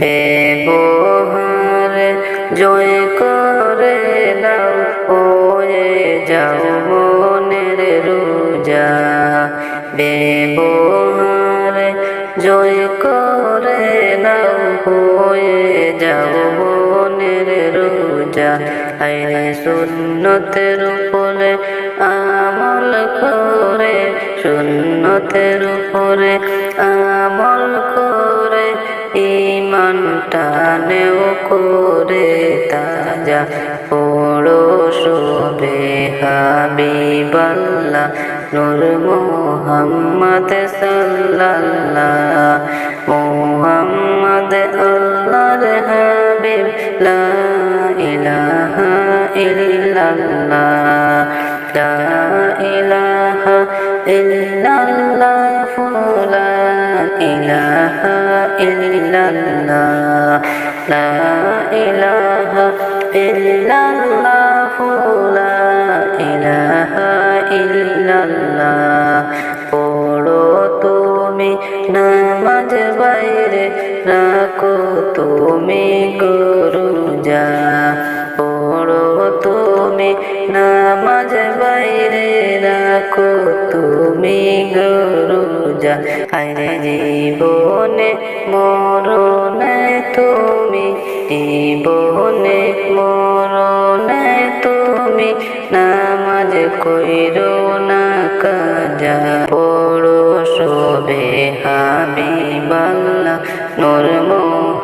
ব্যবহারে জয় করে দাও ওয়ে যাও মনের রোজা। ব্যবহারে জয় করে দাও হয়ে যাও মনের রোজা। আইনে সুন্নতের উপরে আমল করে, সুন্নতের উপরে আমল টানেও করে তাজা পড়ো শোবে হাবিবাল্লাহ, নূর মোহাম্মদ সাল্লাল্লাহ, মোহাম্মদ আল্লাহর হাবিব, লা ইলাহা ইল্লাল্লাহ, লা ইলাহা ইল্লাল্লাহ ইলাহা ইল্লাল্লাহ লা ইলাহা ইল্লাল্লাহ পড়ো তুমি নামাজ বাইরে রাখো তুমি গরু যা যা আরে জীবনে মরণে তুমি, জীবনে মরণে তুমি, নামাজ কইরো না, কাজা পড়ো সবে হাবি বাংলা নূর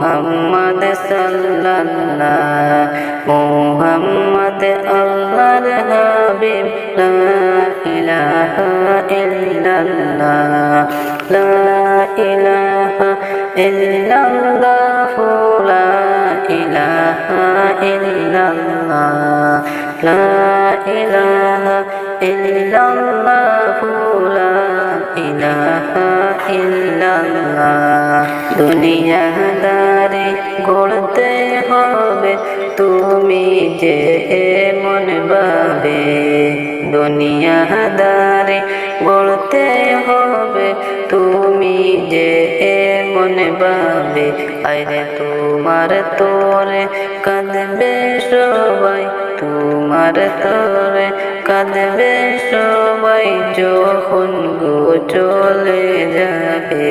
মোহাম্মদ সাল্লাল্লাহ মোহাম্মদ আল্লাহর হাবিব, লা ইলাহা ইল্লাল্লাহ, লা ইলাহা ইল্লাল্লাহ, লা ইলাহা ইল্লাল্লাহ, লা ইলাহা ইল্লাল্লাহ, লা ইলাহা ইল্লাল্লাহ। দুনিয়াদারি গড়তে হবে, তুমি যে মন বাবে দুনিয়াদারি গড়তে হবে, তুমি যে মন বাবে আরে তোমার তোরে কাঁদবে সবাই, তোমার তোরে কাঁদবে সবাই, যখন গো চলে যাবে।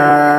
Amen.